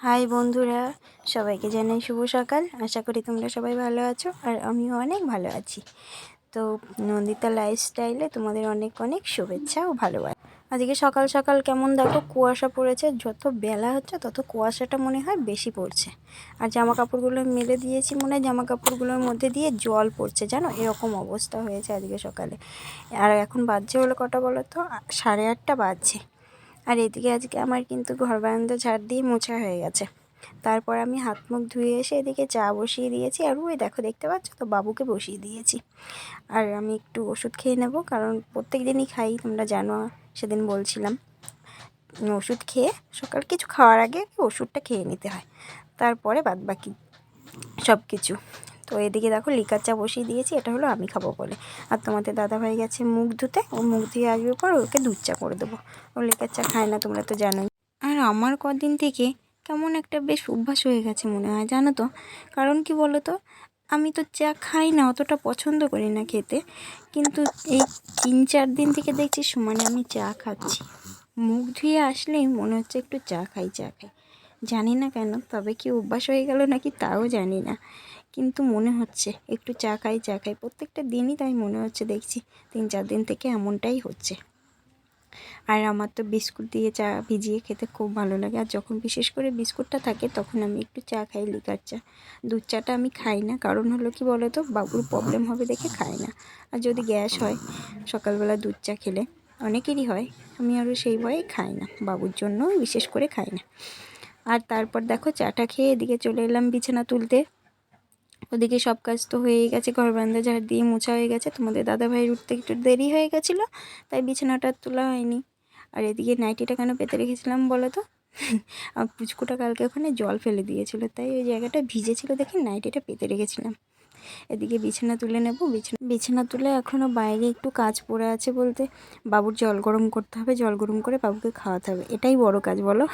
High বন্ধুরা, সবাইকে জানাই শুভ সকাল। আশা করি তোমরা সবাই ভালো আছো আর আমিও অনেক ভালো আছি। তো নন্দিতা লাইফস্টাইলে তোমাদের অনেক অনেক শুভেচ্ছা ও ভালোবাসা। আজকে সকাল সকাল কেমন দেখো, কুয়াশা পড়েছে, যত বেলা হচ্ছে তত কুয়াশাটা মনে হয় বেশি পড়ছে। আর জামা কাপড়গুলো মেলে দিয়েছি মনে হয় জামা কাপড়গুলোর মধ্যে দিয়ে জল পড়ছে, জানো? এরকম অবস্থা হয়েছে আজকে সকালে। আর এখন বাজছে হলো কটা বলো তো? সাড়ে আটটা বাজছে। আর এদিকে আজকে আমার কিন্তু ঘর বারান্দা ঝাড় দিয়ে মোছা হয়ে গেছে। তারপর আমি হাত মুখ ধুয়ে এসে এদিকে চা বসিয়ে দিয়েছি। আর ওই দেখো, দেখতে পাচ্ছ তো, বাবুকে বসিয়ে দিয়েছি। আর আমি একটু ওষুধ খেয়ে নেব, কারণ প্রত্যেক দিনই খাই, তোমরা জানো, সেদিন বলছিলাম। ওষুধ খেয়ে সকাল কিছু খাওয়ার আগে ওষুধটা খেয়ে নিতে হয়। তারপরে বাদ বাকি সব কিছু তো এদিকে দেখো লিকার চা বসিয়ে দিয়েছি, এটা হলো আমি খাব বলে। আর তোমাদের দাদাভাই গেছে মুখ ধুতে, ও মুখ ধুয়ে আসবে পর ওকে দুধ চা করে দেবো। ও লিকার চা খায় না, তোমরা তো জানোই। আর আমার কদিন থেকে কেমন একটা বেশ অভ্যাস হয়ে গেছে মনে হয়, জানো তো। কারণ কি বলো তো আমি তো চা খাই না, অতটা পছন্দ করি না খেতে। কিন্তু এই তিন চার দিন থেকে দেখছি সমানে আমি চা খাচ্ছি। মুখ ধুয়ে আসলেই মনে হচ্ছে একটু চা খাই চা খাই। জানি না কেন, তবে কি অভ্যাস হয়ে গেল নাকি তাও জানি না। কিন্তু মনে হচ্ছে, একটু চা খাই চা খাই প্রত্যেকটা দিনই তাই মনে হচ্ছে, দেখছি তিন চার দিন থেকে এমনটাই হচ্ছে। আর আমার তো বিস্কুট দিয়ে চা ভিজিয়ে খেতে খুব ভালো লাগে। আর যখন বিশেষ করে বিস্কুটটা থাকে, তখন আমি একটু চা খাই, লিকার চা। দুধ চাটা আমি খাই না, কারণ হলো কি বলো তো বাবুর প্রবলেম হবে দেখে খাই না। আর যদি গ্যাস হয়, সকালবেলা দুধ চা খেলে, অনেকেরই হয়, আমি আরও সেই ভয়ে খাই না, বাবুর জন্য বিশেষ করে খাই না। আর তারপর দেখো, চাটা খেয়ে এদিকে চলে এলাম বিছানা তুলতে। ওদিকে সব কাজ তো হয়েই গেছে ঘর বারান্দা ঝাড় দিয়ে মোছা হয়ে গেছে। তোমাদের দাদাভাইয়ের উঠতে একটু দেরি হয়ে গেছিল, তাই বিছানাটা তোলা হয়নি। আর এদিকে নাইটিটা কেন পেতে রেখেছিলাম বলো তো? আর পুচকুটা কালকে ওখানে জল ফেলে দিয়েছিল, তাই ওই জায়গাটা ভিজেছিল দেখে নাইটিটা পেতে রেখেছিলাম। এদিকে বিছানা তুলে নেব, বিছানা বিছানা তুলে এখনও বাইরে একটু কাজ পড়ে আছে বলতে। বাবুর জল গরম করতে হবে, জল গরম করে বাবুকে খাওয়াতে হবে, এটাই বড় কাজ বলো।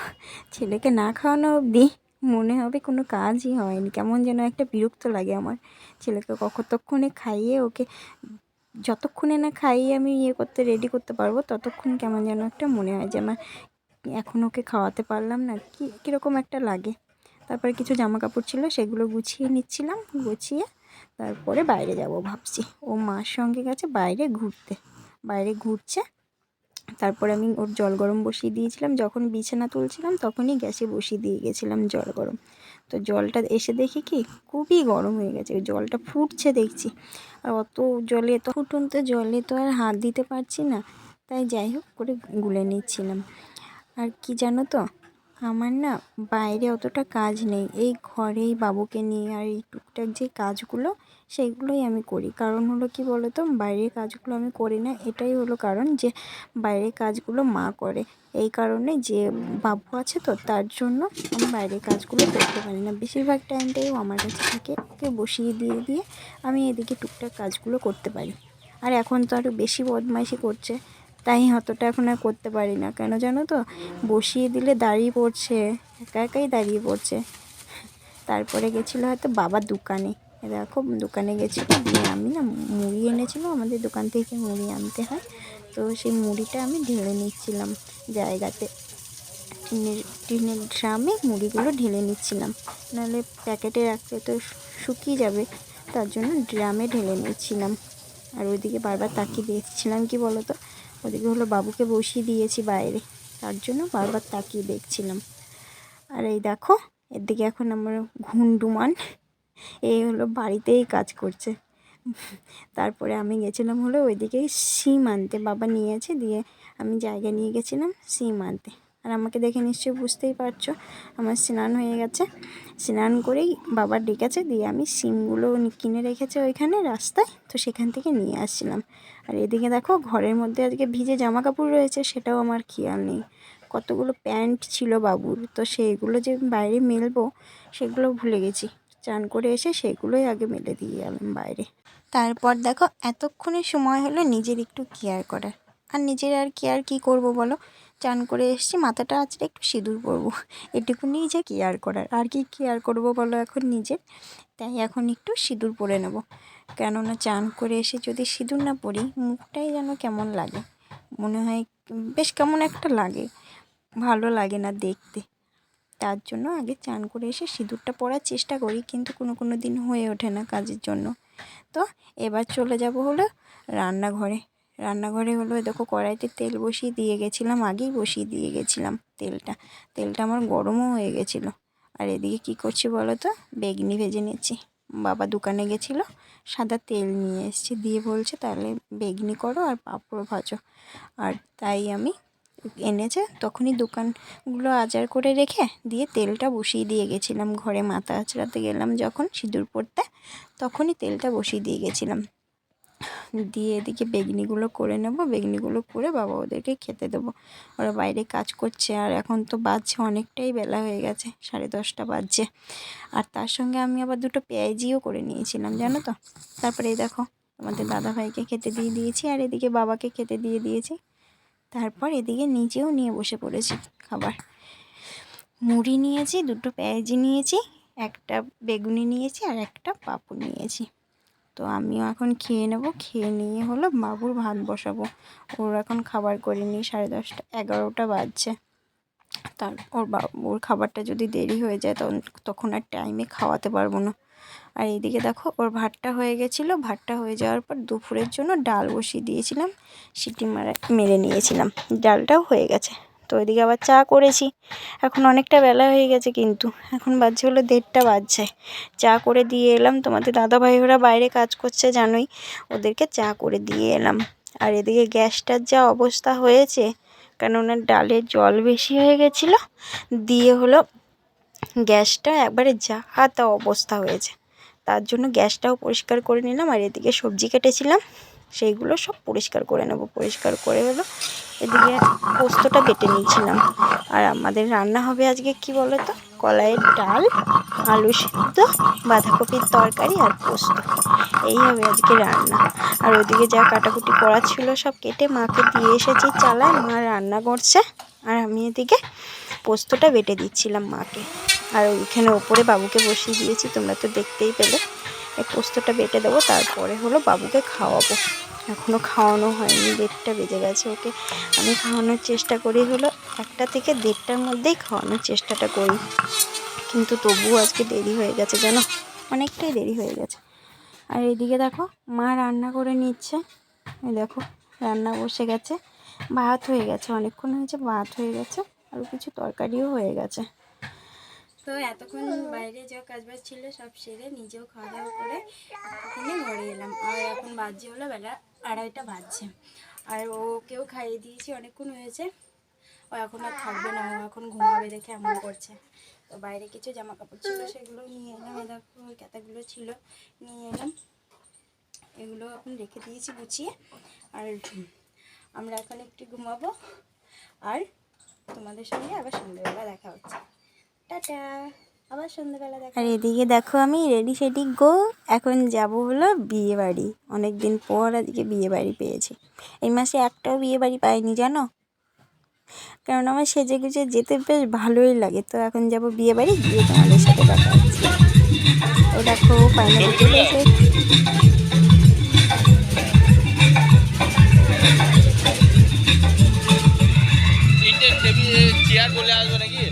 ছেলেকে না খাওয়ানো অবধি মনে হবে কোনো কাজই হয়নি। কেমন যেন একটা বিরক্ত লাগে আমার ছেলেকে। কতক্ষণে খাইয়ে ওকে, যতক্ষণে না খাইয়ে আমি ইয়ে করতে রেডি করতে পারব, ততক্ষণ কেমন যেন একটা মনে হয় যে আমার এখন ওকে খাওয়াতে পারলাম না। কি, কীরকম একটা লাগে। তারপরে কিছু জামা কাপড় ছিল, সেগুলো গুছিয়ে নিচ্ছিলাম, গুছিয়ে তারপরে বাইরে যাব ভাবছি। ও মার সঙ্গে গেছে, বাইরে ঘুরতে। বাইরে ঘুরছে তারপরে আমি ওর জল গরম বসিয়ে দিয়েছিলাম। যখন বিছানা তুলছিলাম, তখনই গ্যাসে বসিয়ে দিয়ে গেছিলাম জল গরম। তো জলটা এসে দেখি কি, খুবই গরম হয়ে গেছে। জলটা ফুটছে দেখছি। আর অত জলে তো, ফুটুনতে জলে তো আর হাত দিতে পারছি না। তাই যাই হোক, করে গুলে নিচ্ছিলাম। আর কি জানো তো, আমার না বাইরে অতটা কাজ নেই। এই ঘরেই বাবুকে নিয়ে আর এই টুকটাক যে কাজগুলো সেইগুলোই আমি করি। কারণ হলো কি বলো তো বাইরের কাজগুলো আমি করি না। এটাই হলো কারণ যে, বাইরের কাজগুলো মা করে। এই কারণে যে বাবু আছে তো, তার জন্য আমি বাইরের কাজগুলো করতে পারি না। বেশিরভাগ টাইমটাই আমার কাছে থাকে। ওকে বসিয়ে দিয়ে দিয়ে আমি এদিকে টুকটাক কাজগুলো করতে পারি। আর এখন তো আরও বেশি বদমাইশি করছে। তাই অতটা এখন আর করতে পারি না। কেন জানো তো? বসিয়ে দিলে দাঁড়িয়ে পড়ছে। একা একাই দাঁড়িয়ে পড়ছে। তারপরে গেছিল হয়তো বাবার দোকানে। দেখো, দোকানে গেছিল দিয়ে আমি না মুড়ি এনেছিলো, আমাদের দোকান থেকে মুড়ি আনতে হয়। তো সেই মুড়িটা আমি ঢেলে নিচ্ছিলাম জায়গাতে। টিনের টিনের ড্রামে মুড়িগুলো ঢেলে নিচ্ছিলাম। নাহলে প্যাকেটে রাখলে তো শুকিয়ে যাবে, তার জন্য ড্রামে ঢেলে নিচ্ছিলাম। আর ওইদিকে বারবার তাকিয়ে দেখছিলাম কি বলো তো ওদিকে হলো বাবুকে বসিয়ে দিয়েছি বাইরে, তার জন্য বারবার তাকিয়ে দেখছিলাম। আর এই দেখো এর দিকে এখন আমার ঘুন্ডুমান এই হলো বাড়িতেই কাজ করছে। তারপরে আমি গেছিলাম হলো ওইদিকে সিম আনতে। বাবা নিয়েছে দিয়ে আমি জায়গা নিয়ে গেছিলাম সিম আনতে। আর আমাকে দেখে নিশ্চয়ই বুঝতেই পারছ, আমার স্নান হয়ে গেছে। স্নান করেই বাবার ডেকেছে দিয়ে আমি সিমগুলো কিনে রেখেছে ওইখানে রাস্তায়, তো সেখান থেকে নিয়ে আসছিলাম। আর এদিকে দেখো ঘরের মধ্যে আজকে ভিজে জামা কাপড় রয়েছে, সেটাও আমার খেয়াল নেই। কতগুলো প্যান্ট ছিল বাবুর, তো সেইগুলো যে বাইরে মেলবো, সেগুলো ভুলে গেছি। চান করে এসে সেগুলোই আগে মেলে দিয়ে গেলাম বাইরে। তারপর দেখো, এতক্ষণে সময় হলো নিজের একটু কেয়ার করার। আর নিজের আর কেয়ার কী করব বলো? চান করে এসছি, মাথাটা আজকে একটু সিঁদুর পরবো। এটুকু নিজে কেয়ার করার। আর কি কেয়ার করব বলো এখন নিজের? তাই এখন একটু সিঁদুর পরে নেব। কেননা চান করে এসে যদি সিঁদুর না পরি, মুখটাই যেন কেমন লাগে। মনে হয় বেশ কেমন একটা লাগে। ভালো লাগে না দেখতে। তার জন্য আগে চান করে এসে সিঁদুরটা পরার চেষ্টা করি, কিন্তু কোনো কোনো দিন হয়ে ওঠে না কাজের জন্য। তো এবার চলে যাব হলো রান্নাঘরে। রান্নাঘরে হলো দেখো কড়াইতে তেল বসিয়ে দিয়ে গেছিলাম, আগেই বসিয়ে দিয়ে গেছিলাম তেলটা। তেলটা আমার গরমও হয়ে গেছিল। আর এদিকে কী করছি বলো তো? বেগনি ভেজে নিচ্ছি। বাবা দোকানে গেছিল, সাদা তেল নিয়ে এসেছি, দিয়ে বলছে তাহলে বেগনি করো আর পাঁপড় ভাজো। আর তাই আমি এনেছে, তখনই দোকানগুলো আজার করে রেখে দিয়ে তেলটা বসিয়ে দিয়ে গেছিলাম। ঘরে মাথা আঁচড়াতে গেলাম যখন সিঁদুর পড়তে, তখনই তেলটা বসিয়ে দিয়ে গেছিলাম। দিয়ে এদিকে বেগনিগুলো করে নেব, বেগনিগুলো করে বাবা ওদেরকে খেতে দেবো। ওরা বাইরে কাজ করছে আর এখন তো বাজছে অনেকটাই বেলা হয়ে গেছে, সাড়ে দশটা বাজছে। আর তার সঙ্গে আমি আবার দুটো পেঁয়াজিও করে নিয়েছিলাম, জানো তো? তারপরে দেখো আমাদের দাদাভাইকে খেতে দিয়ে দিয়েছি আর এদিকে বাবাকে খেতে দিয়ে দিয়েছি। তারপর এদিকে নিজেও নিয়ে বসে পড়েছি খাবার। মুড়ি নিয়েছি, দুটো পেঁয়াজি নিয়েছি, একটা বেগুনি নিয়েছি আর একটা পাঁপড় নিয়েছি। তো আমিও এখন খেয়ে নেব, খেয়ে নিয়ে হলো বাবুর ভাত বসাবো। ওর এখন খাবার করে নিই সাড়ে দশটা, এগারোটা বাজছে। তার ওর বাবুর খাবারটা যদি দেরি হয়ে যায় তখন তখন আর টাইমে খাওয়াতে পারব না। আর এইদিকে দেখো ওর ভাতটা হয়ে গেছিল। ভাতটা হয়ে যাওয়ার পর দুপুরের জন্য ডাল বসিয়ে দিয়েছিলাম। সিটি মারা মেরে নিয়েছিলাম। ডালটাও হয়ে গেছে। তো ওইদিকে আবার চা করেছি। এখন অনেকটা বেলা হয়ে গেছে কিন্তু। এখন বাজছে হলো দেড়টা বাজছে। চা করে দিয়ে এলাম। তোমাদের দাদাভাই ওরা বাইরে কাজ করছে জানোই। ওদেরকে চা করে দিয়ে এলাম। আর এদিকে গ্যাসটার যা অবস্থা হয়েছে, কেননা ডালের জল বেশি হয়ে গেছিল, দিয়ে হলো গ্যাসটা একবারে যা তা অবস্থা হয়েছে। তার জন্য গ্যাসটাও পরিষ্কার করে নিলাম আর এদিকে সবজি কেটেছিলাম, সেইগুলো সব পরিষ্কার করে নেব, পরিষ্কার করে হলো এদিকে পোস্তটা বেটে নিয়েছিলাম। আর আমাদের রান্না হবে আজকে কি বলো তো কলাইয়ের ডাল, আলু সিদ্ধ, বাঁধাকপির তরকারি আর পোস্ত। এই হবে আজকে রান্না। আর ওদিকে যা কাটাকুটি করা ছিল সব কেটে মাকে দিয়ে এসেছি চালায়, মা রান্না করছে। আর আমি এদিকে পোস্তটা বেটে দিচ্ছিলাম মাকে। আর ওইখানে ওপরে বাবুকে বসিয়ে দিয়েছি, তোমরা তো দেখতেই পেলে। পোস্তটা বেটে দেবো, তারপরে হলো বাবুকে খাওয়াবো। এখনও খাওয়ানো হয়নি, দেড়টা বেজে গেছে ওকে। আমি খাওয়ানোর চেষ্টা করি হলো একটা থেকে দেড়টার মধ্যেই খাওয়ানোর চেষ্টাটা করি। কিন্তু তবুও আজকে দেরি হয়ে গেছে, জানো? অনেকটাই দেরি হয়ে গেছে। আর এদিকে দেখো, মা রান্না করে নিচ্ছে। এই দেখো, রান্না বসে গেছে। ভাত হয়ে গেছে, অনেকক্ষণ হয়েছে, ভাত হয়ে গেছে আর কিছু তরকারিও হয়ে গেছে। তো এতক্ষণ বাইরে যা কাজবাজ ছিল, সব সেরে নিজেও খাওয়া দাওয়া করে এতক্ষণে ঘরে এলাম। আর এখন বাজছে হলো বেলা আড়াইটা বাজছে। আর ওকেও খাইয়ে দিয়েছি, অনেকক্ষণ হয়েছে। ও এখন আর থাকবে না, ও এখন ঘুমাবে দেখে এমন করছে। তো বাইরে কিছু জামা কাপড় ছিল, সেগুলো নিয়ে এলাম। দেখো, ওই কাতাগুলো ছিল, নিয়ে এলাম। এগুলো এখন রেখে দিয়েছি গুছিয়ে। আর আমরা এখন একটু ঘুমাবো। আর তোমাদের সঙ্গে আবার সন্ধ্যেবেলা দেখা হচ্ছে। টাটা। আবার সন্ধ্যাবেলা দেখা আর এদিকে দেখো আমি রেডি সেডি গো এখন যাব হলো বিয়ে বাড়ি অনেক দিন পর আজকে বিয়ে বাড়ি পেয়েছি। এই মাসে একটাও বিয়ে বাড়ি পাইনি জানো? কারণ আমার সেজে গুজে যেতে বেশ ভালোই লাগে। তো এখন যাব বিয়ে বাড়ি গিয়ে তোমাদের সাথে দেখা হচ্ছে। ও দেখো ফাইনালি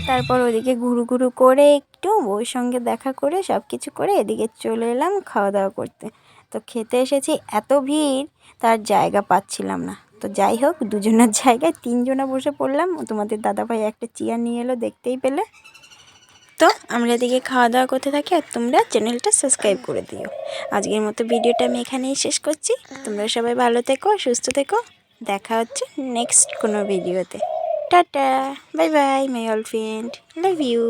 তারপর ওদিকে ঘুরু ঘুরু করে একটু বউর সঙ্গে দেখা করে সব কিছু করে এদিকে চলে এলাম খাওয়া দাওয়া করতে। তো খেতে এসেছি, এত ভিড়, তার জায়গা পাচ্ছিলাম না। তো যাই হোক, দুজনের জায়গায় তিনজনা বসে পড়লাম। তোমাদের দাদাভাই একটা চেয়ার নিয়ে এলো, দেখতেই পেলে। তো আমরা এদিকে খাওয়া দাওয়া করতে থাকি আর তোমরা চ্যানেলটা সাবস্ক্রাইব করে দিও। আজকের মতো ভিডিওটা আমি এখানেই শেষ করছি। তোমরা সবাই ভালো থেকো, সুস্থ থেকো। দেখা হচ্ছে নেক্সট কোনো ভিডিওতে। tata bye bye my all friend love you